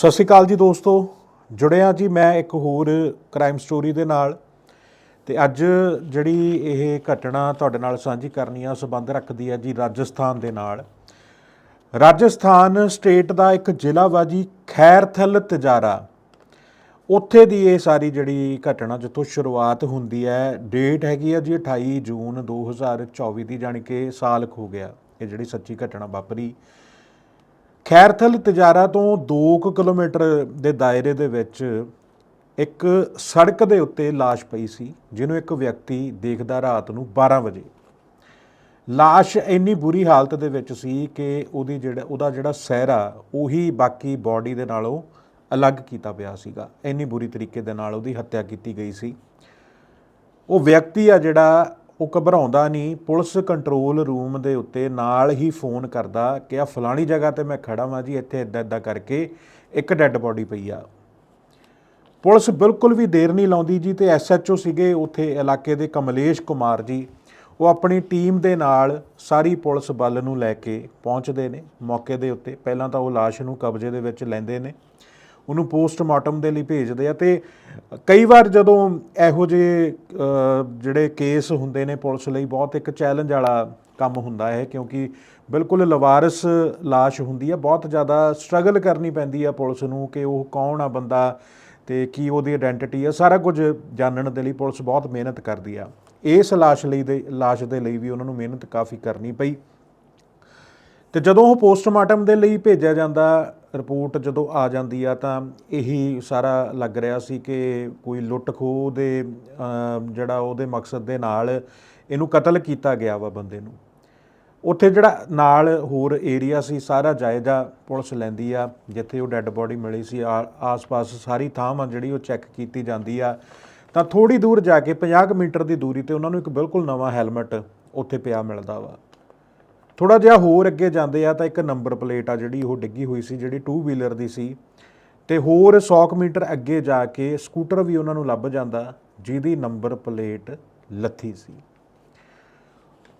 ਸਤਿ ਸ਼੍ਰੀ ਅਕਾਲ ਜੀ ਦੋਸਤੋ। ਜੁੜਿਆ ਜੀ ਮੈਂ ਇੱਕ ਹੋਰ ਕ੍ਰਾਈਮ ਸਟੋਰੀ ਦੇ ਨਾਲ। ਤੇ ਅੱਜ ਜਿਹੜੀ ਇਹ ਘਟਨਾ ਤੁਹਾਡੇ ਨਾਲ ਸਾਂਝੀ ਕਰਨੀ ਆ, ਸਬੰਧ ਰੱਖਦੀ ਹੈ ਜੀ ਰਾਜਸਥਾਨ ਦੇ ਨਾਲ। ਰਾਜਸਥਾਨ ਸਟੇਟ ਦਾ ਇੱਕ ਜ਼ਿਲ੍ਹਾ ਵਾ ਜੀ, ਖੈਰਥਲ ਤਜਾਰਾ। ਉੱਥੇ ਦੀ ਇਹ ਸਾਰੀ ਜਿਹੜੀ ਘਟਨਾ ਜਿੱਥੋਂ ਸ਼ੁਰੂਆਤ ਹੁੰਦੀ ਹੈ ਡੇਟ ਹੈਗੀ ਆ ਜੀ 28 ਜੂਨ 2024 ਦੀ, ਜਾਣੀ ਕਿ ਸਾਲ ਖੋ ਗਿਆ ਇਹ ਜਿਹੜੀ ਸੱਚੀ ਘਟਨਾ ਵਾਪਰੀ। ਖੈਰਥਲ ਤਜਾਰਾ ਤੋਂ 2 ਕਿਲੋਮੀਟਰ ਦੇ ਦਾਇਰੇ ਦੇ ਵਿੱਚ ਇੱਕ ਸੜਕ ਦੇ ਉੱਤੇ লাশ ਪਈ ਸੀ ਜਿਹਨੂੰ ਇੱਕ ਵਿਅਕਤੀ ਦੇਖਦਾ ਰਾਤ ਨੂੰ 12 ਵਜੇ লাশ ਇੰਨੀ ਬੁਰੀ ਹਾਲਤ ਦੇ ਵਿੱਚ ਸੀ ਕਿ ਉਹਦੀ ਜਿਹੜਾ ਉਹਦਾ ਜਿਹੜਾ ਸਹਿਰਾ ਉਹੀ ਬਾਕੀ ਬਾਡੀ ਦੇ ਨਾਲੋਂ ਅਲੱਗ ਕੀਤਾ ਪਿਆ ਸੀਗਾ ਇੰਨੀ ਬੁਰੀ ਤਰੀਕੇ ਦੇ ਨਾਲ ਉਹਦੀ ਹੱਤਿਆ ਕੀਤੀ ਗਈ ਸੀ ਉਹ ਵਿਅਕਤੀ ਆ ਜਿਹੜਾ ਉਹ ਘਬਰਾਉਂਦਾ ਨਹੀਂ, ਪੁਲਿਸ ਕੰਟਰੋਲ ਰੂਮ ਦੇ ਉੱਤੇ ਨਾਲ ਹੀ ਫੋਨ ਕਰਦਾ ਕਿ ਆ ਫਲਾਣੀ ਜਗ੍ਹਾ ਤੇ ਮੈਂ ਖੜਾ ਵਾਂ ਜੀ, ਇੱਥੇ ਇਦਾਂ ਇਦਾਂ ਕਰਕੇ ਇੱਕ ਡੈੱਡ ਬੋਡੀ ਪਈ ਆ। ਪੁਲਿਸ ਬਿਲਕੁਲ ਵੀ ਦੇਰ ਨਹੀਂ ਲਾਉਂਦੀ ਜੀ ਤੇ ਐਸਐਚਓ ਸੀਗੇ ਉੱਥੇ ਇਲਾਕੇ ਦੇ ਕਮਲੇਸ਼ ਕੁਮਾਰ ਜੀ। ਉਹ ਆਪਣੀ ਟੀਮ ਦੇ ਨਾਲ ਸਾਰੀ ਪੁਲਿਸ ਬਲ ਨੂੰ ਲੈ ਕੇ ਪਹੁੰਚਦੇ ਨੇ, ਮੌਕੇ ਦੇ ਉੱਤੇ। ਪਹਿਲਾਂ ਤਾਂ ਉਹ ਲਾਸ਼ ਨੂੰ ਕਬਜ਼ੇ ਦੇ ਵਿੱਚ ਲੈਂਦੇ ਨੇ। ਉਹਨੂੰ ਪੋਸਟਮਾਰਟਮ ਦੇ ਲਈ ਭੇਜਦੇ ਆ ਤੇ ਕਈ ਵਾਰ ਜਦੋਂ ਇਹੋ ਜਿਹੇ ਜਿਹੜੇ ਕੇਸ ਹੁੰਦੇ ਨੇ ਪੁਲਿਸ ਲਈ, ਬਹੁਤ ਇੱਕ ਚੈਲੰਜ ਵਾਲਾ ਕੰਮ ਹੁੰਦਾ ਹੈ ਕਿਉਂਕਿ ਬਿਲਕੁਲ ਲਵਾਰਸ ਲਾਸ਼ ਹੁੰਦੀ ਹੈ ਬਹੁਤ ਜ਼ਿਆਦਾ ਸਟਰਗਲ ਕਰਨੀ ਪੈਂਦੀ ਆ ਪੁਲਿਸ ਨੂੰ ਕਿ ਉਹ ਕੌਣ ਆ ਬੰਦਾ ਤੇ ਕੀ ਉਹਦੀ ਆਇਡੈਂਟੀਟੀ ਆ, ਸਾਰਾ ਕੁਝ ਜਾਣਨ ਦੇ ਲਈ ਪੁਲਿਸ ਬਹੁਤ ਮਿਹਨਤ ਕਰਦੀ ਆ। ਇਸ ਲਾਸ਼ ਲਈ ਦੇ, ਲਾਸ਼ ਦੇ ਲਈ ਵੀ ਉਹਨਾਂ ਨੂੰ ਮਿਹਨਤ ਕਾਫੀ ਕਰਨੀ ਪਈ। ਤੇ ਜਦੋਂ ਉਹ ਪੋਸਟਮਾਰਟਮ ਦੇ ਲਈ ਭੇਜਿਆ ਜਾਂਦਾ ਰਿਪੋਰਟ ਜਦੋਂ ਆ ਜਾਂਦੀ ਆ ਤਾਂ ਇਹੀ ਸਾਰਾ ਲੱਗ ਰਿਹਾ ਸੀ ਕਿ ਕੋਈ ਲੁੱਟ ਖੋਹ ਦੇ ਜਿਹੜਾ ਉਹਦੇ ਮਕਸਦ ਦੇ ਨਾਲ ਇਹਨੂੰ ਕਤਲ ਕੀਤਾ ਗਿਆ ਵਾ ਬੰਦੇ ਨੂੰ। ਉੱਥੇ ਜਿਹੜਾ ਨਾਲ ਹੋਰ ਏਰੀਆ ਸੀ, ਸਾਰਾ ਜਾਇਜ਼ਾ ਪੁਲਿਸ ਲੈਂਦੀ ਆ, ਜਿੱਥੇ ਉਹ ਡੈੱਡ ਬੋਡੀ ਮਿਲੀ ਸੀ। ਆਸ-ਪਾਸ ਸਾਰੀ ਥਾਂ ਆ ਜਿਹੜੀ ਉਹ ਚੈੱਕ ਕੀਤੀ ਜਾਂਦੀ ਆ। ਤਾਂ ਥੋੜੀ ਦੂਰ ਜਾ ਕੇ 50 ਕੁ ਮੀਟਰ ਦੀ ਦੂਰੀ ਤੇ ਉਹਨਾਂ ਨੂੰ ਇੱਕ ਬਿਲਕੁਲ ਨਵਾਂ ਹੈਲਮਟ ਉੱਥੇ ਪਿਆ ਮਿਲਦਾ ਵਾ। ਥੋੜਾ ਜਿਹਾ ਹੋਰ ਅੱਗੇ ਜਾਂਦੇ ਆ ਤਾਂ ਇੱਕ ਨੰਬਰ ਪਲੇਟ ਆ ਜਿਹੜੀ ਉਹ ਡਿੱਗੀ ਹੋਈ ਸੀ, ਜਿਹੜੀ 2 ਵੀਲਰ ਦੀ ਸੀ। ਤੇ ਹੋਰ 100 ਕੁ ਮੀਟਰ ਅੱਗੇ ਜਾ ਕੇ ਸਕੂਟਰ ਵੀ ਉਹਨਾਂ ਨੂੰ ਲੱਭ ਜਾਂਦਾ, ਜਿਹਦੀ ਨੰਬਰ ਪਲੇਟ ਲੱਥੀ ਸੀ।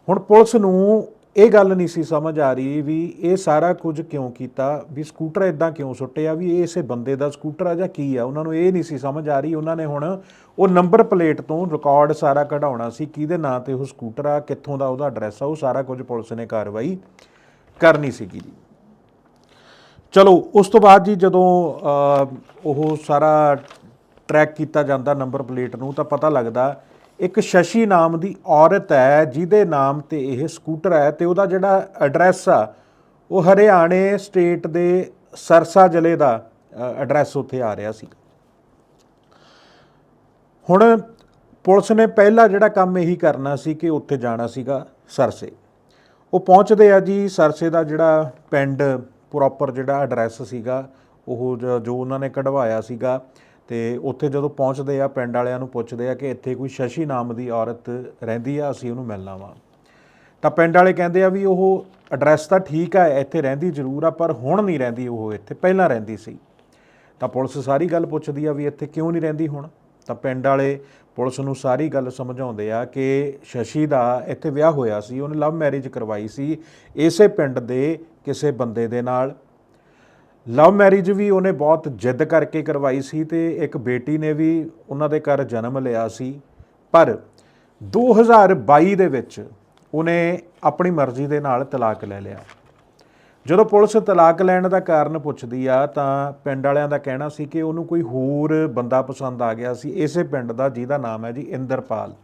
ਹੁਣ ਪੁਲਿਸ ਨੂੰ ਇਹ ਗੱਲ ਨਹੀਂ ਸੀ ਸਮਝ ਆ ਰਹੀ ਵੀ ਇਹ ਸਾਰਾ ਕੁਝ ਕਿਉਂ ਕੀਤਾ, ਵੀ ਸਕੂਟਰ ਇਦਾਂ ਕਿਉਂ ਸੁੱਟਿਆ, ਵੀ ਇਹ ਇਸੇ ਬੰਦੇ ਦਾ ਸਕੂਟਰ ਆ ਜਾਂ ਕੀ ਆ, ਉਹਨਾਂ ਨੂੰ ਇਹ ਨਹੀਂ ਸੀ ਸਮਝ ਆ ਰਹੀ। ਉਹਨਾਂ ਨੇ ਹੁਣ ਉਹ ਨੰਬਰ ਪਲੇਟ ਤੋਂ ਰਿਕਾਰਡ ਸਾਰਾ ਕਢਾਉਣਾ ਸੀ, ਕਿਹਦੇ ਨਾਂ ਤੇ ਉਹ ਸਕੂਟਰ ਆ, ਕਿੱਥੋਂ ਦਾ ਉਹਦਾ ਐਡਰੈਸ ਆ, ਉਹ ਸਾਰਾ ਕੁਝ ਪੁਲਿਸ ਨੇ ਕਾਰਵਾਈ ਕਰਨੀ ਸੀਗੀ ਜੀ। ਚਲੋ, ਉਸ ਤੋਂ ਬਾਅਦ ਜੀ ਜਦੋਂ ਉਹ ਸਾਰਾ ਟਰੈਕ ਕੀਤਾ ਜਾਂਦਾ ਨੰਬਰ ਪਲੇਟ ਨੂੰ, ਤਾਂ ਪਤਾ ਲੱਗਦਾ ਇੱਕ ਸ਼ਸ਼ੀ ਨਾਮ ਦੀ ਔਰਤ ਹੈ, ਜਿਹਦੇ ਨਾਮ ਤੇ ਇਹ ਸਕੂਟਰ ਹੈ ਤੇ ਉਹਦਾ ਜਿਹੜਾ ਐਡਰੈਸ ਆ, ਉਹ ਹਰਿਆਣੇ ਸਟੇਟ ਦੇ ਸਰਸਾ ਜ਼ਿਲ੍ਹੇ ਦਾ ਐਡਰੈਸ ਉੱਥੇ ਆ ਰਿਹਾ ਸੀ। ਹੁਣ ਪੁਲਿਸ ਨੇ ਪਹਿਲਾ ਜਿਹੜਾ ਕੰਮ ਇਹੀ ਕਰਨਾ ਸੀ ਕਿ ਉੱਥੇ ਜਾਣਾ ਸੀਗਾ ਸਰਸੇ। ਉਹ ਪਹੁੰਚਦੇ ਆ ਜੀ, ਸਰਸੇ ਦਾ ਜਿਹੜਾ ਪਿੰਡ ਪ੍ਰੋਪਰ ਜਿਹੜਾ ਐਡਰੈਸ ਸੀਗਾ, ਉਹ ਜੋ ਉਹਨਾਂ ਨੇ ਕਢਵਾਇਆ ਸੀਗਾ ਤੇ ਉੱਥੇ ਜਦੋਂ ਪਹੁੰਚਦੇ ਆ, ਪਿੰਡ ਵਾਲਿਆਂ ਨੂੰ ਪੁੱਛਦੇ ਆ ਕਿ ਇੱਥੇ ਕੋਈ ਸ਼ਸ਼ੀ ਨਾਮ ਦੀ ਔਰਤ ਰਹਿੰਦੀ ਆ, ਅਸੀਂ ਉਹਨੂੰ ਮਿਲਣਾ ਵਾ ਤਾਂ ਪਿੰਡ ਵਾਲੇ ਕਹਿੰਦੇ ਆ ਵੀ ਉਹ ਐਡਰੈਸ ਤਾਂ ਠੀਕ ਆ, ਇੱਥੇ ਰਹਿੰਦੀ ਜ਼ਰੂਰ ਆ, ਪਰ ਹੁਣ ਨਹੀਂ ਰਹਿੰਦੀ ਉਹ, ਇੱਥੇ ਪਹਿਲਾਂ ਰਹਿੰਦੀ ਸੀ। ਤਾਂ ਪੁਲਿਸ ਸਾਰੀ ਗੱਲ ਪੁੱਛਦੀ ਆ ਵੀ ਇੱਥੇ ਕਿਉਂ ਨਹੀਂ ਰਹਿੰਦੀ ਹੁਣ? ਤਾਂ ਪਿੰਡ ਵਾਲੇ ਪੁਲਿਸ ਨੂੰ ਸਾਰੀ ਗੱਲ ਸਮਝਾਉਂਦੇ ਆ ਕਿ ਸ਼ਸ਼ੀ ਦਾ ਇੱਥੇ ਵਿਆਹ ਹੋਇਆ ਸੀ, ਉਹਨੇ ਲਵ ਮੈਰਿਜ ਕਰਵਾਈ ਸੀ, ਇਸੇ ਪਿੰਡ ਦੇ ਕਿਸੇ ਬੰਦੇ ਦੇ ਨਾਲ। ਲਵ ਮੈਰਿਜ ਵੀ ਉਹਨੇ ਬਹੁਤ ਜਿੱਦ ਕਰਕੇ ਕਰਵਾਈ ਸੀ ਤੇ ਇੱਕ ਬੇਟੀ ਨੇ ਵੀ ਉਹਨਾਂ ਦੇ ਘਰ ਜਨਮ ਲਿਆ ਸੀ। ਪਰ 2022 ਦੇ ਵਿੱਚ ਉਹਨੇ ਆਪਣੀ ਮਰਜ਼ੀ ਦੇ ਨਾਲ ਤਲਾਕ ਲੈ ਲਿਆ। ਜਦੋਂ ਪੁਲਿਸ ਤਲਾਕ ਲੈਣ ਦਾ ਕਾਰਨ ਪੁੱਛਦੀ ਆ, ਤਾਂ ਪਿੰਡ ਵਾਲਿਆਂ ਦਾ ਕਹਿਣਾ ਸੀ ਕਿ ਉਹਨੂੰ ਕੋਈ ਹੋਰ ਬੰਦਾ ਪਸੰਦ ਆ ਗਿਆ ਸੀ। ਇਸੇ ਪਿੰਡ ਦਾ ਜਿਹਦਾ ਨਾਮ ਹੈ ਜੀ ਇੰਦਰਪਾਲ।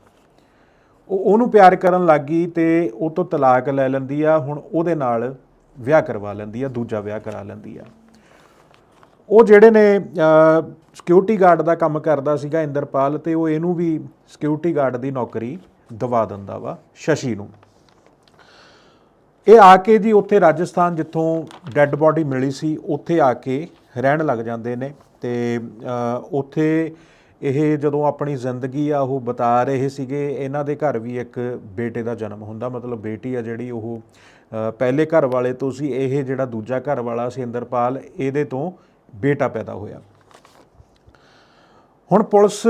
ਉਹ ਉਹਨੂੰ ਪਿਆਰ ਕਰਨ ਲੱਗੀ ਤੇ ਉਹ ਤੋਂ ਤਲਾਕ ਲੈ ਲੈਂਦੀ ਆ, ਹੁਣ ਉਹਦੇ ਨਾਲ ਵਿਆਹ ਕਰਵਾ ਲੈਂਦੀ ਆ, ਦੂਜਾ ਵਿਆਹ ਕਰਾ ਲੈਂਦੀ ਆ। ਉਹ ਜਿਹੜੇ ਨੇ ਸਿਕਿਉਰਿਟੀ ਗਾਰਡ ਦਾ ਕੰਮ ਕਰਦਾ ਸੀਗਾ ਇੰਦਰਪਾਲ ਤੇ ਉਹ ਇਹਨੂੰ ਵੀ ਸਿਕਿਉਰਿਟੀ ਗਾਰਡ ਦੀ ਨੌਕਰੀ ਦਵਾ ਦਿੰਦਾ ਵਾ, ਸ਼ਸ਼ੀ ਨੂੰ। ਇਹ ਆ ਕੇ ਜੀ ਉੱਥੇ ਰਾਜਸਥਾਨ ਜਿੱਥੋਂ ਡੈੱਡ ਬਾਡੀ ਮਿਲੀ ਸੀ, ਉੱਥੇ ਆ ਕੇ ਰਹਿਣ ਲੱਗ ਜਾਂਦੇ ਨੇ ਤੇ ਉੱਥੇ ਇਹ ਜਦੋਂ ਆਪਣੀ ਜ਼ਿੰਦਗੀ ਆ ਉਹ ਬਤਾ ਰਹੇ ਸੀਗੇ, ਇਹਨਾਂ ਦੇ ਘਰ ਵੀ ਇੱਕ ਬੇਟੇ ਦਾ ਜਨਮ ਹੁੰਦਾ, ਮਤਲਬ ਬੇਟੀ ਆ ਜਿਹੜੀ ਉਹ ਪਹਿਲੇ ਘਰ ਵਾਲੇ ਤੋਂ ਸੀ, ਇਹ ਜਿਹੜਾ ਦੂਜਾ ਘਰ ਵਾਲਾ ਸੀ ਇੰਦਰਪਾਲ, ਇਹਦੇ ਤੋਂ ਬੇਟਾ ਪੈਦਾ ਹੋਇਆ। ਹੁਣ ਪੁਲਿਸ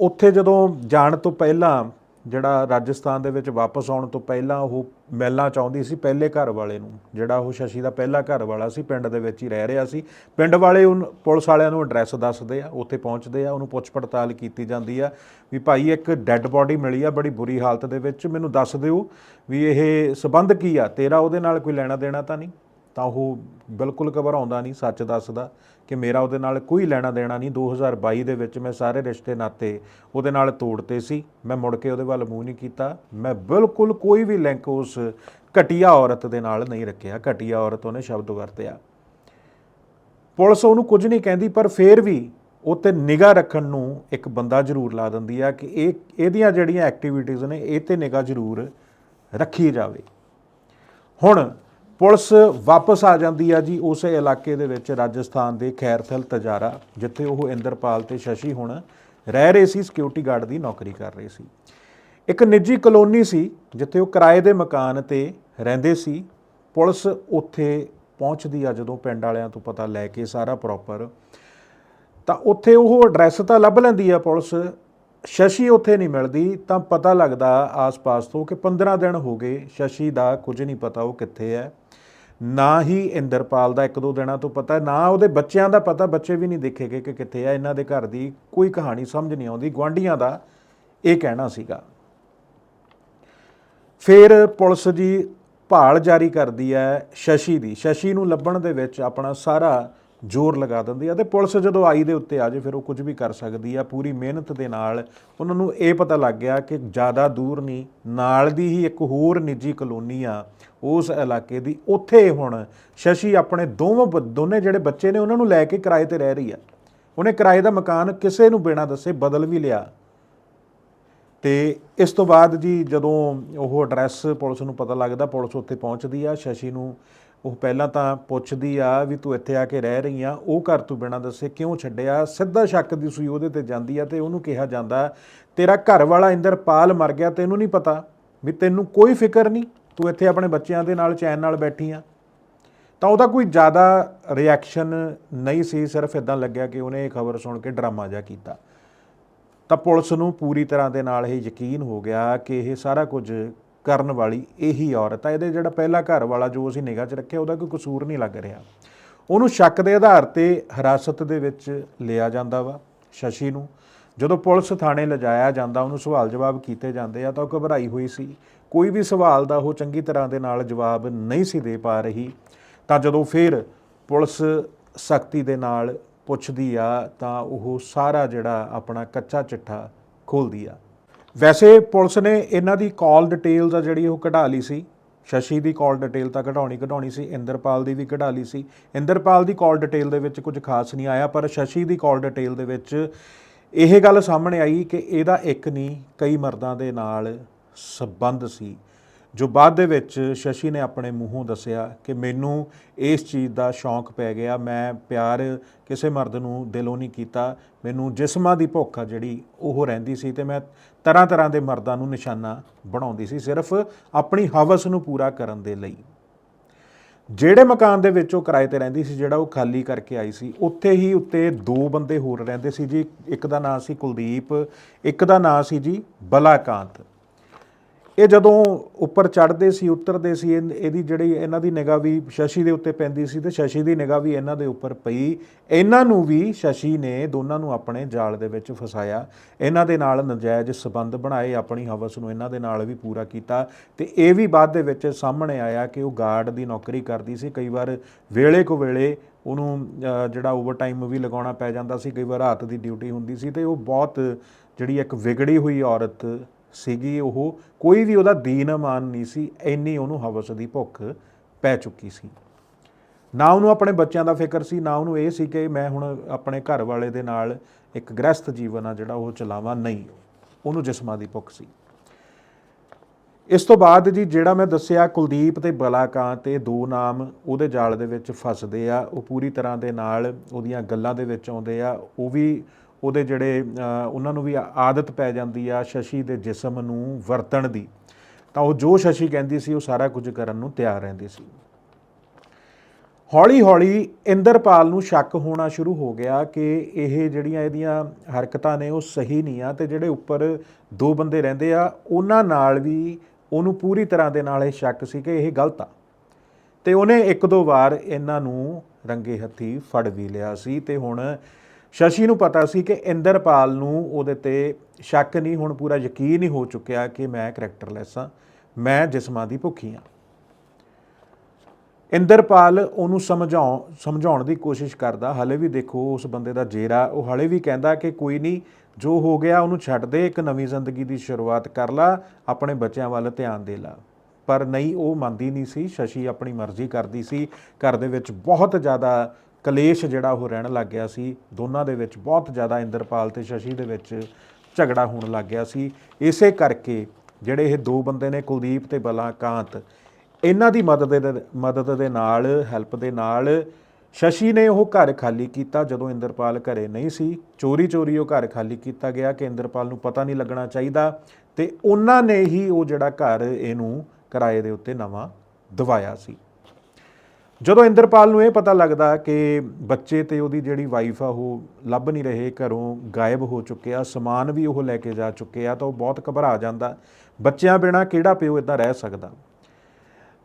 ਉੱਥੇ ਜਦੋਂ ਜਾਣ ਤੋਂ ਪਹਿਲਾਂ, ਜਿਹੜਾ ਰਾਜਸਥਾਨ ਦੇ ਵਿੱਚ ਵਾਪਸ ਆਉਣ ਤੋਂ ਪਹਿਲਾਂ ਉਹ ਮਿਲਣਾ ਚਾਹੁੰਦੀ ਸੀ, ਪਹਿਲੇ ਘਰ ਵਾਲੇ ਨੂੰ, ਜਿਹੜਾ ਉਹ ਸ਼ਸ਼ੀ ਦਾ ਪਹਿਲਾ ਘਰ ਵਾਲਾ ਸੀ, ਪਿੰਡ ਦੇ ਵਿੱਚ ਹੀ ਰਹਿ ਰਿਹਾ ਸੀ। ਪਿੰਡ ਵਾਲੇ ਉਹਨ ਪੁਲਿਸ ਵਾਲਿਆਂ ਨੂੰ ਐਡਰੈਸ ਦੱਸਦੇ ਆ, ਉੱਥੇ ਪਹੁੰਚਦੇ ਆ, ਉਹਨੂੰ ਪੁੱਛ ਪੜਤਾਲ ਕੀਤੀ ਜਾਂਦੀ ਆ ਵੀ ਭਾਈ ਇੱਕ ਡੈੱਡ ਬੋਡੀ ਮਿਲੀ ਆ ਬੜੀ ਬੁਰੀ ਹਾਲਤ ਦੇ ਵਿੱਚ, ਮੈਨੂੰ ਦੱਸ ਦਿਓ ਵੀ ਇਹ ਸਬੰਧ ਕੀ ਆ? ਤੇਰਾ ਉਹਦੇ ਨਾਲ ਕੋਈ ਲੈਣਾ ਦੇਣਾ ਤਾਂ ਨਹੀਂ? ਤਾਂ ਉਹ ਬਿਲਕੁਲ ਘਬਰਾਉਂਦਾ ਨਹੀਂ, ਸੱਚ ਦੱਸਦਾ ਕਿ ਮੇਰਾ ਉਹਦੇ ਨਾਲ ਕੋਈ ਲੈਣਾ ਦੇਣਾ ਨਹੀਂ। 2022 ਦੇ ਵਿੱਚ ਮੈਂ ਸਾਰੇ ਰਿਸ਼ਤੇ ਨਾਤੇ ਉਹਦੇ ਨਾਲ ਤੋੜਤੇ ਸੀ। ਮੈਂ ਮੁੜ ਕੇ ਉਹਦੇ ਵੱਲ ਮੂੰਹ ਨਹੀਂ ਕੀਤਾ। ਮੈਂ ਬਿਲਕੁਲ ਕੋਈ ਵੀ ਲਿੰਕ ਉਸ ਘਟੀਆ ਔਰਤ ਦੇ ਨਾਲ ਨਹੀਂ ਰੱਖਿਆ। ਘਟੀਆ ਔਰਤ ਉਹਨੇ ਸ਼ਬਦ ਵਰਤਿਆ। ਪੁਲਿਸ ਉਹਨੂੰ ਕੁਝ ਨਹੀਂ ਕਹਿੰਦੀ, ਪਰ ਫੇਰ ਵੀ ਉਹ ਤੇ ਨਿਗਾਹ ਰੱਖਣ ਨੂੰ ਇੱਕ ਬੰਦਾ ਜ਼ਰੂਰ ਲਾ ਦਿੰਦੀ ਆ ਕਿ ਇਹ, ਇਹਦੀਆਂ ਜਿਹੜੀਆਂ ਐਕਟੀਵਿਟੀਜ਼ ਨੇ, ਇਹ ਤੇ ਨਿਗਾਹ ਜ਼ਰੂਰ ਰੱਖੀ ਜਾਵੇ। ਹੁਣ ਪੁਲਿਸ ਵਾਪਸ ਆ ਜਾਂਦੀ ਆ ਜੀ ਉਸੇ ਇਲਾਕੇ ਦੇ ਵਿੱਚ ਰਾਜਸਥਾਨ ਦੇ ਖੈਰਥਲ ਤਜਾਰਾ, ਜਿੱਥੇ ਉਹ ਇੰਦਰਪਾਲ ਤੇ ਸ਼ਸ਼ੀ ਹੁਣ ਰਹਿ ਰਹੇ ਸੀ ਸਿਕਿਉਰਿਟੀ ਗਾਰਡ ਦੀ ਨੌਕਰੀ ਕਰ ਰਹੇ ਸੀ। ਇੱਕ ਨਿੱਜੀ ਕਲੋਨੀ ਸੀ, ਜਿੱਥੇ ਉਹ ਕਿਰਾਏ ਦੇ ਮਕਾਨ ਤੇ ਰਹਿੰਦੇ ਸੀ। ਪੁਲਿਸ ਉੱਥੇ ਪਹੁੰਚਦੀ ਆ ਜਦੋਂ ਪਿੰਡ ਵਾਲਿਆਂ ਤੋਂ ਪਤਾ ਲੈ ਕੇ ਸਾਰਾ ਪ੍ਰੋਪਰ ਤਾਂ ਉੱਥੇ ਉਹ ਐਡਰੈਸ ਤਾਂ ਲੱਭ ਲੈਂਦੀ ਆ ਪੁਲਿਸ, ਸ਼ਸ਼ੀ ਉੱਥੇ ਨਹੀਂ ਮਿਲਦੀ। ਤਾਂ ਪਤਾ ਲੱਗਦਾ ਆਸ-ਪਾਸ ਤੋਂ ਕਿ 15 ਦਿਨ ਹੋ ਗਏ, ਸ਼ਸ਼ੀ ਦਾ ਕੁਝ ਨਹੀਂ ਪਤਾ ਉਹ ਕਿੱਥੇ ਹੈ। ਨਾ ਹੀ ਇੰਦਰਪਾਲ ਦਾ ਇੱਕ ਦੋ ਦਿਨਾਂ ਤੋਂ ਪਤਾ, ਨਾ ਉਹਦੇ ਬੱਚਿਆਂ ਦਾ ਪਤਾ, ਬੱਚੇ ਵੀ ਨਹੀਂ ਦੇਖੇਗੇ ਕਿ ਕਿੱਥੇ ਆ। ਇਹਨਾਂ ਦੇ ਘਰ ਦੀ ਕੋਈ ਕਹਾਣੀ ਸਮਝ ਨਹੀਂ ਆਉਂਦੀ। ਗਵਾਂਢੀਆਂ ਦਾ ਇਹ ਕਹਿਣਾ ਸੀਗਾ। ਫਿਰ ਪੁਲਿਸ ਜੀ ਭਾਲ ਜਾਰੀ ਕਰਦੀ ਹੈ ਸ਼ਸ਼ੀ ਦੀ। ਸ਼ਸ਼ੀ ਨੂੰ ਲੱਭਣ ਦੇ ਵਿੱਚ ਆਪਣਾ ਸਾਰਾ ਜ਼ੋਰ ਲਗਾ ਦਿੰਦੀ ਹੈ ਤੇ ਪੁਲਿਸ ਜਦੋਂ ਆਈ ਦੇ ਉੱਤੇ ਆ ਜੇ ਫਿਰ ਉਹ ਕੁਝ ਵੀ ਕਰ ਸਕਦੀ ਆ ਪੂਰੀ ਮਿਹਨਤ ਦੇ ਨਾਲ ਉਹਨਾਂ ਨੂੰ ਇਹ ਪਤਾ ਲੱਗ ਗਿਆ ਕਿ ਜ਼ਿਆਦਾ ਦੂਰ ਨਹੀਂ, ਨਾਲ ਦੀ ਹੀ ਇੱਕ ਹੋਰ ਨਿੱਜੀ ਕਲੋਨੀ ਆ ਉਸ ਇਲਾਕੇ ਦੀ। ਉੱਥੇ ਹੁਣ ਸ਼ਸ਼ੀ ਆਪਣੇ ਦੋਵੇਂ ਬ- ਦੋਨੇ ਜਿਹੜੇ ਬੱਚੇ ਨੇ, ਉਹਨਾਂ ਨੂੰ ਲੈ ਕੇ ਕਿਰਾਏ ਤੇ ਰਹਿ ਰਹੀ ਆ। ਉਹਨੇ ਕਿਰਾਏ ਦਾ ਮਕਾਨ ਕਿਸੇ ਨੂੰ ਬਿਨਾਂ ਦੱਸੇ ਬਦਲ ਵੀ ਲਿਆ। ਤੇ ਇਸ ਤੋਂ ਬਾਅਦ ਜੀ ਜਦੋਂ ਉਹ ਐਡਰੈਸ ਪੁਲਿਸ ਨੂੰ ਪਤਾ ਲੱਗਦਾ, ਪੁਲਿਸ ਉੱਥੇ ਪਹੁੰਚਦੀ ਆ। ਸ਼ਸ਼ੀ ਨੂੰ ਉਹ ਪਹਿਲਾਂ ਤਾਂ ਪੁੱਛਦੀ ਆ ਵੀ ਤੂੰ ਇੱਥੇ ਆ ਕੇ ਰਹਿ ਰਹੀ ਆ। ਉਹ ਘਰ ਤੂੰ ਬਿਨਾਂ ਦੱਸੇ ਕਿਉਂ ਛੱਡਿਆ? ਸਿੱਧਾ ਸ਼ੱਕ ਦੀ ਸੂਈ ਉਹਦੇ ਤੇ ਜਾਂਦੀ ਆ ਤੇ ਉਹਨੂੰ ਕਿਹਾ ਜਾਂਦਾ, ਤੇਰਾ ਘਰ ਵਾਲਾ ਇੰਦਰਪਾਲ ਮਰ ਗਿਆ, ਤੈਨੂੰ ਨਹੀਂ ਪਤਾ ਵੀ ਤੈਨੂੰ ਕੋਈ ਫਿਕਰ ਨਹੀਂ। ਤੂੰ ਇੱਥੇ ਆਪਣੇ ਬੱਚਿਆਂ ਦੇ ਨਾਲ, ਚੈਨ ਨਾਲ ਬੈਠੀ ਆ। ਤਾਂ ਉਹਦਾ ਕੋਈ ਜ਼ਿਆਦਾ ਰਿਐਕਸ਼ਨ ਨਹੀਂ ਸੀ, ਸਿਰਫ ਇਦਾਂ ਲੱਗਿਆ ਕਿ ਉਹਨੇ ਇਹ ਖਬਰ ਸੁਣ ਕੇ ਡਰਾਮਾ ਜਿਹਾ ਕੀਤਾ। ਤਾਂ ਪੁਲਿਸ ਨੂੰ ਪੂਰੀ ਤਰ੍ਹਾਂ ਦੇ ਨਾਲ ਇਹ ਯਕੀਨ ਹੋ ਗਿਆ ਕਿ ਇਹ ਸਾਰਾ ਕੁਝ ਕਰਨ ਵਾਲੀ ਇਹੀ ਔਰਤ ਆ। ਇਹਦੇ ਜਿਹੜਾ ਪਹਿਲਾ ਘਰ ਵਾਲਾ ਜੋ ਅਸੀਂ ਨਿਗਾਹ 'ਚ ਰੱਖਿਆ, ਉਹਦਾ ਕੋਈ ਕਸੂਰ ਨਹੀਂ ਲੱਗ ਰਿਹਾ। ਉਹਨੂੰ ਸ਼ੱਕ ਦੇ ਆਧਾਰ ਤੇ ਹਿਰਾਸਤ ਦੇ ਵਿੱਚ ਲਿਆ ਜਾਂਦਾ ਵਾ ਸ਼ਸ਼ੀ ਨੂੰ। ਜਦੋਂ ਪੁਲਿਸ ਥਾਣੇ ਲਿਜਾਇਆ ਜਾਂਦਾ, ਉਹਨੂੰ ਸਵਾਲ ਜਵਾਬ ਕੀਤੇ ਜਾਂਦੇ ਆ ਤਾਂ ਉਹ ਘਬਰਾਈ ਹੋਈ ਸੀ। ਕੋਈ ਵੀ ਸਵਾਲ ਦਾ ਉਹ ਚੰਗੀ ਤਰ੍ਹਾਂ ਦੇ ਨਾਲ ਜਵਾਬ ਨਹੀਂ ਸੀ ਦੇ ਪਾ ਰਹੀ, ਤਾਂ ਜਦੋਂ ਫਿਰ ਪੁਲਿਸ ਸਖਤੀ ਦੇ ਨਾਲ ਪੁੱਛਦੀ ਆ, ਤਾਂ ਉਹ ਸਾਰਾ ਜਿਹੜਾ ਆਪਣਾ ਕੱਚਾ ਚਿੱਠਾ ਖੋਲਦੀ ਆ। ਵੈਸੇ ਪੁਲਿਸ ਨੇ ਇਹਨਾਂ ਦੀ ਕਾਲ ਡਿਟੇਲਸ ਆ ਜਿਹੜੀ ਉਹ ਕਢਾ ਲਈ ਸੀ। ਸ਼ਸ਼ੀ ਦੀ ਕਾਲ ਡਿਟੇਲ ਤਾਂ ਕਢਾਉਣੀ ਕਢਾਉਣੀ ਸੀ, ਇੰਦਰਪਾਲ ਦੀ ਵੀ ਕਢਾ ਲਈ ਸੀ। ਇੰਦਰਪਾਲ ਦੀ ਕਾਲ ਡਿਟੇਲ ਦੇ ਵਿੱਚ ਕੁਝ ਖਾਸ ਨਹੀਂ ਆਇਆ, ਪਰ ਸ਼ਸ਼ੀ ਦੀ ਕਾਲ ਡਿਟੇਲ ਦੇ ਵਿੱਚ ਇਹ ਗੱਲ ਸਾਹਮਣੇ ਆਈ ਕਿ ਇਹਦਾ ਇੱਕ ਨਹੀਂ, ਕਈ ਮਰਦਾਂ ਦੇ ਨਾਲ ਸੰਬੰਧ ਸੀ, ਜੋ ਬਾਅਦ ਦੇ ਵਿੱਚ ਸ਼ਸ਼ੀ ਨੇ ਆਪਣੇ ਮੂੰਹੋਂ ਦੱਸਿਆ ਕਿ ਮੈਨੂੰ ਇਸ ਚੀਜ਼ ਦਾ ਸ਼ੌਂਕ ਪੈ ਗਿਆ, ਮੈਂ ਪਿਆਰ ਕਿਸੇ ਮਰਦ ਨੂੰ ਦਿਲੋਂ ਨਹੀਂ ਕੀਤਾ, ਮੈਨੂੰ ਜਿਸਮਾਂ ਦੀ ਭੁੱਖ ਆ ਜਿਹੜੀ ਉਹ ਰਹਿੰਦੀ ਸੀ ਤੇ ਮੈਂ ਤਰ੍ਹਾਂ ਤਰ੍ਹਾਂ ਦੇ ਮਰਦਾਂ ਨੂੰ ਨਿਸ਼ਾਨਾ ਬਣਾਉਂਦੀ ਸੀ ਸਿਰਫ ਆਪਣੀ ਹਵਸ ਨੂੰ ਪੂਰਾ ਕਰਨ ਦੇ ਲਈ। ਜਿਹੜੇ ਮਕਾਨ ਦੇ ਵਿੱਚ ਉਹ ਕਿਰਾਏ ਤੇ ਰਹਿੰਦੀ ਸੀ, ਜਿਹੜਾ ਉਹ ਖਾਲੀ ਕਰਕੇ ਆਈ ਸੀ, ਉੱਥੇ ਹੀ ਉੱਤੇ ਦੋ ਬੰਦੇ ਹੋਰ ਰਹਿੰਦੇ ਸੀ ਜੀ, ਇੱਕ ਦਾ ਨਾਂ ਸੀ ਕੁਲਦੀਪ, ਇੱਕ ਦਾ ਨਾਂ ਸੀ ਜੀ ਬਲਾਕਾਂਤ। ਇਹ ਜਦੋਂ ਉੱਪਰ ਚੜ੍ਹਦੇ ਸੀ, ਉਤਰਦੇ ਸੀ, ਇਹ- ਇਹਦੀ ਜਿਹੜੀ ਇਹਨਾਂ ਦੀ ਨਿਗਾਹ ਵੀ ਸ਼ਸ਼ੀ ਦੇ ਉੱਤੇ ਪੈਂਦੀ ਸੀ ਤੇ ਸ਼ਸ਼ੀ ਦੀ ਨਿਗਾਹ ਵੀ ਇਹਨਾਂ ਦੇ ਉੱਪਰ ਪਈ। ਇਹਨਾਂ ਨੂੰ ਵੀ ਸ਼ਸ਼ੀ ਨੇ ਦੋਨਾਂ ਨੂੰ ਆਪਣੇ ਜਾਲ ਦੇ ਵਿੱਚ ਫਸਾਇਆ। ਇਹਨਾਂ ਦੇ ਨਾਲ ਨਜਾਇਜ਼ ਸਬੰਧ ਬਣਾਏ, ਆਪਣੀ ਹਵਸ ਨੂੰ ਇਹਨਾਂ ਦੇ ਨਾਲ ਵੀ ਪੂਰਾ ਕੀਤਾ ਤੇ ਇਹ ਵੀ ਬਾਅਦ ਦੇ ਵਿੱਚ ਸਾਹਮਣੇ ਆਇਆ ਕਿ ਉਹ ਗਾਰਡ ਦੀ ਨੌਕਰੀ ਕਰਦੀ ਸੀ। ਕਈ ਵਾਰ ਵੇਲੇ ਕੋ ਵੇਲੇ ਉਹਨੂੰ ਜਿਹੜਾ ਓਵਰਟਾਈਮ ਵੀ ਲਗਾਉਣਾ ਪੈ ਜਾਂਦਾ ਸੀ। ਕਈ ਵਾਰ ਰਾਤ ਦੀ ਡਿਊਟੀ ਹੁੰਦੀ ਸੀ ਤੇ ਉਹ ਬਹੁਤ ਜਿਹੜੀ ਇੱਕ ਵਿਗੜੀ ਹੋਈ ਔਰਤ ਸੀਗੀ, ਉਹ ਕੋਈ ਵੀ ਉਹਦਾ ਦੀਨ ਇਮਾਨ ਨਹੀਂ ਸੀ, ਇੰਨੀ ਉਹਨੂੰ ਹਵਸ ਦੀ ਭੁੱਖ ਪੈ ਚੁੱਕੀ ਸੀ। ਨਾ ਉਹਨੂੰ ਆਪਣੇ ਬੱਚਿਆਂ ਦਾ ਫਿਕਰ ਸੀ, ਨਾ ਉਹਨੂੰ ਇਹ ਸੀ ਕਿ ਮੈਂ ਹੁਣ ਆਪਣੇ ਘਰ ਵਾਲੇ ਦੇ ਨਾਲ ਇੱਕ ਗ੍ਰਸਥ ਜੀਵਨ ਆ ਜਿਹੜਾ ਉਹ ਚਲਾਵਾਂ, ਨਹੀਂ। ਉਹਨੂੰ ਜਿਸਮਾਂ ਦੀ ਭੁੱਖ ਸੀ। ਇਸ ਤੋਂ ਬਾਅਦ ਜੀ ਜਿਹੜਾ ਮੈਂ ਦੱਸਿਆ, ਕੁਲਦੀਪ ਤੇ ਬਲਾਕਾਂ ਤੇ ਦੋ ਨਾਮ ਉਹਦੇ ਜਾਲ ਦੇ ਵਿੱਚ ਫਸਦੇ ਆ, ਉਹ ਪੂਰੀ ਤਰ੍ਹਾਂ ਦੇ ਨਾਲ ਉਹਦੀਆਂ ਗੱਲਾਂ ਦੇ ਵਿੱਚ ਆਉਂਦੇ ਆ, ਉਹ ਵੀ ਉਹਦੇ ਜਿਹੜੇ ਅ, ਉਹਨਾਂ ਨੂੰ ਵੀ ਆਦਤ ਪੈ ਜਾਂਦੀ ਆ ਸ਼ਸ਼ੀ ਦੇ ਜਿਸਮ ਨੂੰ ਵਰਤਣ ਦੀ। ਤਾਂ ਉਹ ਜੋ ਸ਼ਸ਼ੀ ਕਹਿੰਦੀ ਸੀ ਉਹ ਸਾਰਾ ਕੁਝ ਕਰਨ ਨੂੰ ਤਿਆਰ ਰਹਿੰਦੀ ਸੀ। ਹੌਲੀ-ਹੌਲੀ ਇੰਦਰਪਾਲ ਨੂੰ ਸ਼ੱਕ ਹੋਣਾ ਸ਼ੁਰੂ ਹੋ ਗਿਆ ਕਿ ਇਹ ਜਿਹੜੀਆਂ ਇਹਦੀਆਂ ਹਰਕਤਾਂ ਨੇ ਉਹ ਸਹੀ ਨਹੀਂ ਆ ਤੇ ਜਿਹੜੇ ਉੱਪਰ ਦੋ ਬੰਦੇ ਰਹਿੰਦੇ ਆ ਉਹਨਾਂ ਨਾਲ ਵੀ ਉਹਨੂੰ ਪੂਰੀ ਤਰ੍ਹਾਂ ਦੇ ਨਾਲ ਇਹ ਸ਼ੱਕ ਸੀ ਕਿ ਇਹ ਗਲਤ ਆ। ਤੇ ਉਹਨੇ ਇੱਕ ਦੋ ਵਾਰ ਇਹਨਾਂ ਨੂੰ ਰੰਗੇ ਹੱਥੀ ਫੜ ਵੀ ਲਿਆ ਸੀ ਤੇ ਹੁਣ ਸ਼ਸ਼ੀ ਨੂੰ ਪਤਾ ਸੀ ਕਿ ਇੰਦਰਪਾਲ ਨੂੰ ਉਹਦੇ ਤੇ ਸ਼ੱਕ ਨਹੀਂ, ਹੁਣ ਪੂਰਾ ਯਕੀਨ ਹੀ ਹੋ ਚੁੱਕਿਆ ਕਿ ਮੈਂ ਕਰੈਕਟਰਲੈਸ ਹਾਂ, ਮੈਂ ਜਿਸਮਾਂ ਦੀ ਭੁੱਖੀ ਹਾਂ। ਇੰਦਰਪਾਲ ਉਹਨੂੰ ਸਮਝਾਉਣ ਸਮਝਾਉਣ ਦੀ ਕੋਸ਼ਿਸ਼ ਕਰਦਾ, ਹਲੇ ਵੀ ਦੇਖੋ ਉਸ ਬੰਦੇ ਦਾ ਜੇਰਾ, ਉਹ ਹਲੇ ਵੀ ਕਹਿੰਦਾ ਕਿ ਕੋਈ ਨਹੀਂ, ਜੋ ਹੋ ਗਿਆ ਉਹਨੂੰ ਛੱਡ ਦੇ, ਇੱਕ ਨਵੀਂ ਜ਼ਿੰਦਗੀ ਦੀ ਸ਼ੁਰੂਆਤ ਕਰ ਲਾ, ਆਪਣੇ ਬੱਚਿਆਂ ਵੱਲ ਧਿਆਨ ਦੇ ਲਾ। ਪਰ ਨਹੀਂ, ਉਹ ਮੰਨਦੀ ਨਹੀਂ ਸੀ, ਸ਼ਸ਼ੀ ਆਪਣੀ ਮਰਜ਼ੀ ਕਰਦੀ ਸੀ, ਘਰ ਦੇ ਵਿੱਚ ਬਹੁਤ ਜ਼ਿਆਦਾ ਕਲੇਸ਼ ਜਿਹੜਾ ਉਹ ਰਹਿਣ ਲੱਗ ਗਿਆ ਸੀ। ਦੋਨਾਂ ਦੇ ਵਿੱਚ ਬਹੁਤ ਜ਼ਿਆਦਾ ਇੰਦਰਪਾਲ ਤੇ ਸ਼ਸ਼ੀ ਦੇ ਵਿੱਚ ਝਗੜਾ ਹੋਣ ਲੱਗ ਗਿਆ ਸੀ। ਇਸੇ ਕਰਕੇ ਜਿਹੜੇ ਇਹ ਦੋ ਬੰਦੇ ਨੇ, ਕੁਲਦੀਪ ਤੇ ਬਲਾਕਾਂਤ, ਇਹਨਾਂ ਦੀ ਮਦਦ ਦੇ ਮਦਦ ਦੇ ਨਾਲ, ਹੈਲਪ ਦੇ ਨਾਲ ਸ਼ਸ਼ੀ ਨੇ ਉਹ ਘਰ ਖਾਲੀ ਕੀਤਾ ਜਦੋਂ ਇੰਦਰਪਾਲ ਘਰੇ ਨਹੀਂ ਸੀ। ਚੋਰੀ ਚੋਰੀ ਉਹ ਘਰ ਖਾਲੀ ਕੀਤਾ ਗਿਆ ਕਿ ਇੰਦਰਪਾਲ ਨੂੰ ਪਤਾ ਨਹੀਂ ਲੱਗਣਾ ਚਾਹੀਦਾ ਤੇ ਉਹਨਾਂ ਨੇ ਹੀ ਉਹ ਜਿਹੜਾ ਘਰ ਇਹਨੂੰ ਕਿਰਾਏ ਦੇ ਉੱਤੇ ਨਵਾਂ ਦਵਾਇਆ ਸੀ। ਜਦੋਂ ਇੰਦਰਪਾਲ ਨੂੰ ਇਹ ਪਤਾ ਲੱਗਦਾ ਕਿ ਬੱਚੇ ਤੇ ਉਹਦੀ ਜਿਹੜੀ ਵਾਈਫ ਆ, ਉਹ ਲੱਭ ਨਹੀਂ ਰਹੇ, ਘਰੋਂ ਗਾਇਬ ਹੋ ਚੁੱਕੇ ਆ, ਸਮਾਨ ਵੀ ਉਹ ਲੈ ਕੇ ਜਾ ਚੁੱਕੇ ਆ, ਤਾਂ ਉਹ ਬਹੁਤ ਘਬਰਾ ਜਾਂਦਾ। ਬੱਚਿਆਂ ਬਿਨਾ ਕਿਹੜਾ ਪਿਓ ਇਦਾਂ ਰਹਿ ਸਕਦਾ?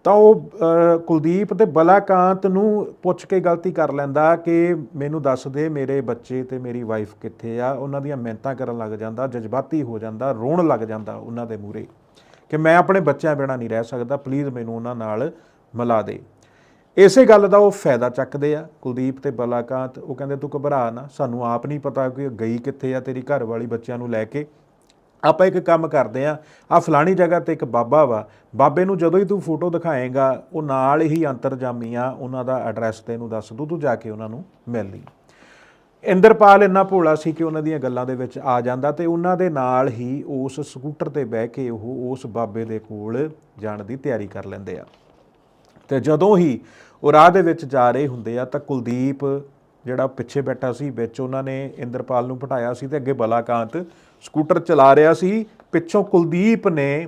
ਤਾਂ ਉਹ ਕੁਲਦੀਪ ਤੇ ਬਲਾਕਾਂਤ ਨੂੰ ਪੁੱਛ ਕੇ ਗਲਤੀ ਕਰ ਲੈਂਦਾ ਕਿ ਮੈਨੂੰ ਦੱਸ ਦੇ ਮੇਰੇ ਬੱਚੇ ਤੇ ਮੇਰੀ ਵਾਈਫ ਕਿੱਥੇ ਆ? ਉਹਨਾਂ ਦੀਆਂ ਮਿਹਨਤਾਂ ਕਰਨ ਲੱਗ ਜਾਂਦਾ, ਜਜ਼ਬਾਤੀ ਹੋ ਜਾਂਦਾ, ਰੋਣ ਲੱਗ ਜਾਂਦਾ ਉਹਨਾਂ ਦੇ ਮੂਹਰੇ ਕਿ ਮੈਂ ਆਪਣੇ ਬੱਚਿਆਂ ਬਿਨਾ ਨਹੀਂ ਰਹਿ ਸਕਦਾ ਪਲੀਜ਼ ਮੈਨੂੰ ਉਹਨਾਂ ਨਾਲ ਮਿਲਾ ਦੇ। ਇਸੇ ਗੱਲ ਦਾ ਉਹ ਫਾਇਦਾ ਚੱਕਦੇ ਆ, ਕੁਲਦੀਪ ਤੇ ਬਲਾਕਾਂਤ ਉਹ ਕਹਿੰਦੇ ਤੂੰ ਘਬਰਾ ਨਾ, ਸਾਨੂੰ ਆਪ ਨਹੀਂ ਪਤਾ ਕਿ ਗਈ ਕਿੱਥੇ ਆ, ਤੇਰੀ ਘਰ ਵਾਲੀ ਬੱਚਿਆਂ ਨੂੰ ਲੈ ਕੇ। ਆਪਾਂ ਇੱਕ ਕੰਮ ਕਰਦੇ ਆ ਆ ਫਲਾਣੀ ਜਗ੍ਹਾ ਤੇ ਇੱਕ ਬਾਬਾ ਵਾ, ਬਾਬੇ ਨੂੰ ਜਦੋਂ ਹੀ ਤੂੰ ਫੋਟੋ ਦਿਖਾਏਗਾ, ਉਹ ਨਾਲ ਹੀ ਅੰਤਰਜਾਮੀ ਆ, ਉਹਨਾਂ ਦਾ ਐਡਰੈਸ ਤੈਨੂੰ ਦੱਸ ਦੂ, ਤੂੰ ਜਾ ਕੇ ਉਹਨਾਂ ਨੂੰ ਮਿਲ ਲਈ। ਇੰਦਰਪਾਲ ਇੰਨਾ ਭੋਲਾ ਸੀ ਕਿ ਉਹਨਾਂ ਦੀਆਂ ਗੱਲਾਂ ਦੇ ਵਿੱਚ ਆ ਜਾਂਦਾ ਤੇ ਉਹਨਾਂ ਦੇ ਨਾਲ ਹੀ ਉਸ ਸਕੂਟਰ ਤੇ ਬਹਿ ਕੇ ਉਹ ਉਸ ਬਾਬੇ ਦੇ ਕੋਲ ਜਾਣ ਦੀ ਤਿਆਰੀ ਕਰ ਲੈਂਦੇ ਆ। ਤੇ ਜਦੋਂ ਹੀ ਉਹ ਰਾਹ ਦੇ ਵਿੱਚ ਜਾ ਰਹੇ ਹੁੰਦੇ ਆ ਤਾਂ ਕੁਲਦੀਪ ਜਿਹੜਾ ਪਿੱਛੇ ਬੈਠਾ ਸੀ, ਵਿੱਚ ਉਹਨਾਂ ਨੇ ਇੰਦਰਪਾਲ ਨੂੰ ਬਿਠਾਇਆ ਸੀ ਤੇ ਅੱਗੇ ਬਲਾਕਾਂਤ ਸਕੂਟਰ ਚਲਾ ਰਿਹਾ ਸੀ। ਪਿੱਛੋਂ ਕੁਲਦੀਪ ਨੇ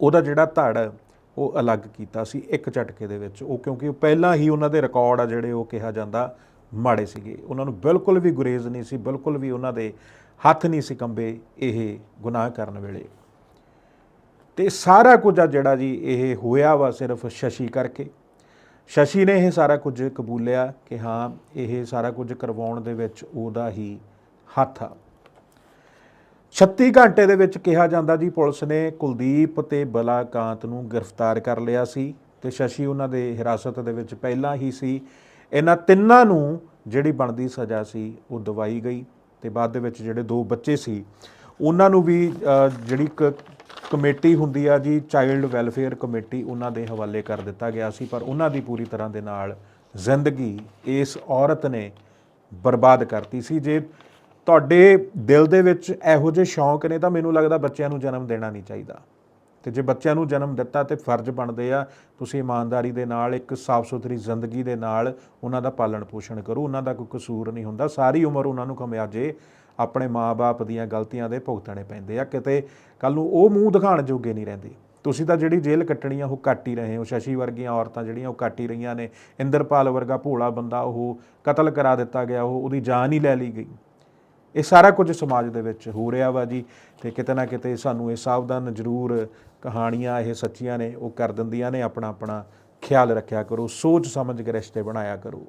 ਉਹਦਾ ਜਿਹੜਾ ਧੜ ਉਹ ਅਲੱਗ ਕੀਤਾ ਸੀ, ਇੱਕ ਝਟਕੇ ਦੇ ਵਿੱਚ। ਉਹ ਕਿਉਂਕਿ ਉਹ ਪਹਿਲਾਂ ਹੀ ਉਹਨਾਂ ਦੇ ਰਿਕਾਰਡ ਆ ਜਿਹੜੇ ਉਹ ਕਿਹਾ ਜਾਂਦਾ ਮਾੜੇ ਸੀਗੇ। ਉਹਨਾਂ ਨੂੰ ਬਿਲਕੁਲ ਵੀ ਗੁਰੇਜ਼ ਨਹੀਂ ਸੀ, ਬਿਲਕੁਲ ਵੀ ਉਹਨਾਂ ਦੇ ਹੱਥ ਨਹੀਂ ਸੀ ਕੰਬੇ ਇਹ ਗੁਨਾਹ ਕਰਨ ਵੇਲੇ। ਤੇ ਸਾਰਾ ਕੁਝ ਆ ਜਿਹੜਾ ਜੀ, ਇਹ ਹੋਇਆ ਵਾ ਸਿਰਫ ਸ਼ਸ਼ੀ ਕਰਕੇ। ਸ਼ਸ਼ੀ ਨੇ ਇਹ ਸਾਰਾ ਕੁਝ ਕਬੂਲਿਆ ਕਿ ਹਾਂ, ਇਹ ਸਾਰਾ ਕੁਝ ਕਰਵਾਉਣ ਦੇ ਵਿੱਚ ਉਹਦਾ ਹੀ ਹੱਥ ਆ। 36 ਘੰਟੇ ਦੇ ਵਿੱਚ ਕਿਹਾ ਜਾਂਦਾ ਜੀ, ਪੁਲਿਸ ਨੇ ਕੁਲਦੀਪ ਤੇ ਬਲਾਕਾਂਤ ਨੂੰ ਗ੍ਰਿਫਤਾਰ ਕਰ ਲਿਆ ਸੀ ਤੇ ਸ਼ਸ਼ੀ ਉਹਨਾਂ ਦੇ ਹਿਰਾਸਤ ਦੇ ਵਿੱਚ ਪਹਿਲਾਂ ਹੀ ਸੀ। ਇਹਨਾਂ ਤਿੰਨਾਂ ਨੂੰ ਜਿਹੜੀ ਬਣਦੀ ਸਜ਼ਾ ਸੀ, ਉਹ ਦਵਾਈ ਗਈ ਤੇ ਬਾਅਦ ਦੇ ਵਿੱਚ ਜਿਹੜੇ ਦੋ ਬੱਚੇ ਸੀ, ਉਹਨਾਂ ਨੂੰ ਵੀ ਜਿਹੜੀ ਕ- ਕਮੇਟੀ ਹੁੰਦੀ ਆ ਜੀ ਚਾਈਲਡ ਵੈਲਫੇਅਰ ਕਮੇਟੀ ਉਹਨਾਂ ਦੇ ਹਵਾਲੇ ਕਰ ਦਿੱਤਾ ਗਿਆ ਸੀ, ਪਰ ਉਹਨਾਂ ਦੀ ਪੂਰੀ ਤਰ੍ਹਾਂ ਦੇ ਨਾਲ ਜ਼ਿੰਦਗੀ ਇਸ ਔਰਤ ਨੇ ਬਰਬਾਦ ਕਰਤੀ ਸੀ। ਜੇ ਤੁਹਾਡੇ ਦਿਲ ਦੇ ਵਿੱਚ ਇਹੋ ਜਿਹੇ ਸ਼ੌਂਕ ਨੇ, ਤਾਂ ਮੈਨੂੰ ਲੱਗਦਾ ਬੱਚਿਆਂ ਨੂੰ ਜਨਮ ਦੇਣਾ ਨਹੀਂ ਚਾਹੀਦਾ। ਤੇ ਜੇ ਬੱਚਿਆਂ ਨੂੰ ਜਨਮ ਦਿੱਤਾ, ਤੇ ਫਰਜ਼ ਬਣਦੇ ਆ, ਤੁਸੀਂ ਇਮਾਨਦਾਰੀ ਦੇ ਨਾਲ, ਇੱਕ ਸਾਫ਼ ਸੁਥਰੀ ਜ਼ਿੰਦਗੀ ਦੇ ਨਾਲ ਉਹਨਾਂ ਦਾ ਪਾਲਣ ਪੋਸ਼ਣ ਕਰੋ। ਉਹਨਾਂ ਦਾ ਕੋਈ ਕਸੂਰ ਨਹੀਂ ਹੁੰਦਾ। ਸਾਰੀ ਉਮਰ ਉਹਨਾਂ ਨੂੰ ਖਮਿਆਜੇ ਆਪਣੇ ਮਾਪੇ ਦੀਆਂ ਗਲਤੀਆਂ ਦੇ ਭੁਗਤਣੇ ਪੈਂਦੇ ਆ, ਕਿਤੇ ਕੱਲ ਨੂੰ ਉਹ ਮੂੰਹ ਦਿਖਾਣ ਜੋਗੇ ਨਹੀਂ ਰਹਿੰਦੇ। ਤੁਸੀਂ ਤਾਂ ਜਿਹੜੀ ਜੇਲ੍ਹ ਕੱਟਣੀ ਆ ਉਹ ਕੱਟ ਹੀ ਰਹੇ ਹੋ, ਸ਼ਸ਼ੀ ਵਰਗੀਆਂ ਔਰਤਾਂ ਜਿਹੜੀਆਂ ਉਹ ਕੱਟ ਹੀ ਰਹੀਆਂ ਨੇ। ਇੰਦਰਪਾਲ ਵਰਗਾ ਭੋਲਾ ਬੰਦਾ ਉਹ ਕਤਲ ਕਰਾ ਦਿੱਤਾ ਗਿਆ, ਉਹ ਉਹਦੀ ਜਾਨ ਹੀ ਲੈ ਲਈ ਗਈ। ਇਹ ਸਾਰਾ ਕੁਝ ਸਮਾਜ ਦੇ ਵਿੱਚ ਹੋ ਰਿਹਾ ਵਾ ਜੀ ਤੇ ਕਿਤੇ ਨਾ ਕਿਤੇ ਸਾਨੂੰ ਇਹ ਸਾਵਧਾਨ ਜ਼ਰੂਰ ਕਹਾਣੀਆਂ ਇਹ ਸੱਚੀਆਂ ਨੇ, ਉਹ ਕਰ ਦਿੰਦੀਆਂ ਨੇ ਆਪਣਾ ਆਪਣਾ ਖਿਆਲ ਰੱਖਿਆ ਕਰੋ ਸੋਚ ਸਮਝ ਕੇ ਰਿਸ਼ਤੇ ਬਣਾਇਆ ਕਰੋ।